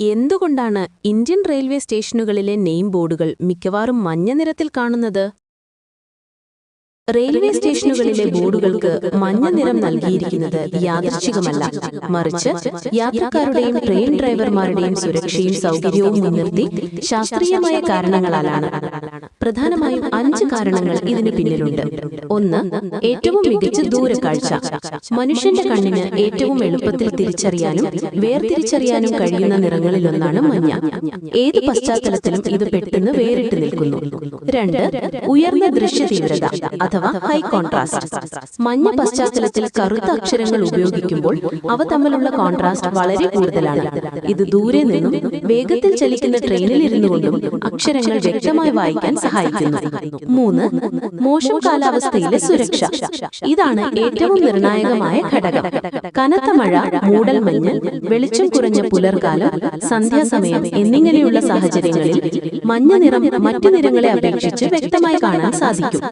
എന്തുകൊണ്ടാണ് Indian railway സ്റ്റേഷനുകളിലെ name ബോർഡുകൾ മിക്കവാറും മഞ്ഞ നിറത്തിൽ കാണുന്നത്? റെയിൽവേ സ്റ്റേഷനുകളിലെ ബോർഡുകൾക്ക് മഞ്ഞ നിറം നൽകിയിരിക്കുന്നത് യാദർശികമല്ല മറിച്ച് യാത്രക്കാരുടെയും ട്രെയിൻ ഡ്രൈവർമാരുടെയും സുരക്ഷയും സൗകര്യവും മുൻനിർത്തി ശാസ്ത്രീയമായ കാരണങ്ങളാലാണ്. പ്രധാനമായും അഞ്ച് കാരണങ്ങൾ ഇതിന് പിന്നിലുണ്ട്. ഒന്ന് ഏറ്റവും മികച്ച ദൂരക്കാഴ്ച. മനുഷ്യന്റെ കണ്ണിന് ഏറ്റവും എളുപ്പത്തിൽ തിരിച്ചറിയാനും വേർതിരിച്ചറിയാനും കഴിയുന്ന നിറങ്ങളിലൊന്നാണ് മഞ്ഞ. ഏത് പശ്ചാത്തലത്തിലും ഇത് പെട്ടെന്ന് വേറിട്ട് നിൽക്കുന്നു. രണ്ട് ഉയർന്ന ദൃശ്യ തീവ്രത അഥവാ ഹൈ കോൺട്രാസ്റ്റ് മഞ്ഞ പശ്ചാത്തലത്തിൽ കറുത്ത അക്ഷരങ്ങൾ ഉപയോഗിക്കുമ്പോൾ അവ തമ്മിലുള്ള കോൺട്രാസ്റ്റ് വളരെ കൂടുതലാണ്. ഇത് ദൂരെ നിന്നും വേഗത്തിൽ ചലിക്കുന്ന ട്രെയിനിൽ ഇരുന്നു കൊണ്ടും അക്ഷരങ്ങൾ വ്യക്തമായി വായിക്കാൻ സഹായിക്കുന്നു. മൂന്ന് മോശം കാലാവസ്ഥയിലെ സുരക്ഷ. ഇതാണ് ഏറ്റവും നിർണായകമായ ഘടകം. കനത്ത മഴ മൂടൽമഞ്ഞ് വെളിച്ചം കുറഞ്ഞ പുലർകാലം സന്ധ്യാസമയം എന്നിങ്ങനെയുള്ള സാഹചര്യങ്ങളിൽ മഞ്ഞ നിറം മറ്റു നിറങ്ങളെ അപേക്ഷിച്ച് വ്യക്തമായി കാണാൻ സാധിക്കും.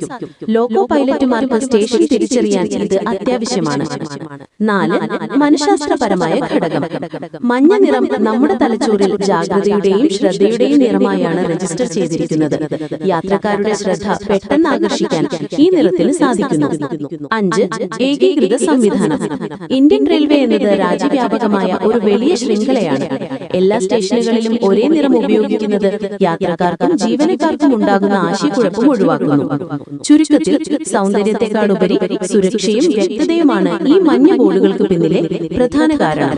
ലോക്കോ പൈലറ്റുമാർക്ക് സ്റ്റേഷൻ തിരിച്ചറിയാൻ ഇത് അത്യാവശ്യമാണ്. നാല് മനഃശാസ്ത്രപരമായ ഘടകം. മഞ്ഞ നിറം നമ്മുടെ തലച്ചോറിൽ ജാഗ്രതയുടെയും ശ്രദ്ധയുടെയും നിറമായാണ് രജിസ്റ്റർ ചെയ്തിരിക്കുന്നത്. യാത്രക്കാരുടെ ശ്രദ്ധ പെട്ടെന്ന് ആകർഷിക്കാൻ ഈ നിറത്തിന് സാധിക്കുന്നു. അഞ്ച് ഏകീകൃത സംവിധാനം. ഇന്ത്യൻ റെയിൽവേ എന്നത് രാജ്യവ്യാപകമായ ഒരു വലിയ ശൃംഖലയാണ്. എല്ലാ സ്റ്റേഷനുകളിലും ഒരേ നിറം ഉപയോഗിക്കുന്നത് യാത്രക്കാർക്കും ജീവനക്കാർക്കും ഉണ്ടാകുന്ന ആശയക്കുഴപ്പം ഒഴിവാക്കുന്നു. ചുരുക്കത്തിൽ സൗന്ദര്യത്തെക്കാളുപരി സുരക്ഷയും വ്യക്തതയുമാണ് ഈ മഞ്ഞ ബോർഡുകൾക്ക് പിന്നിലെ പ്രധാന കാരണം.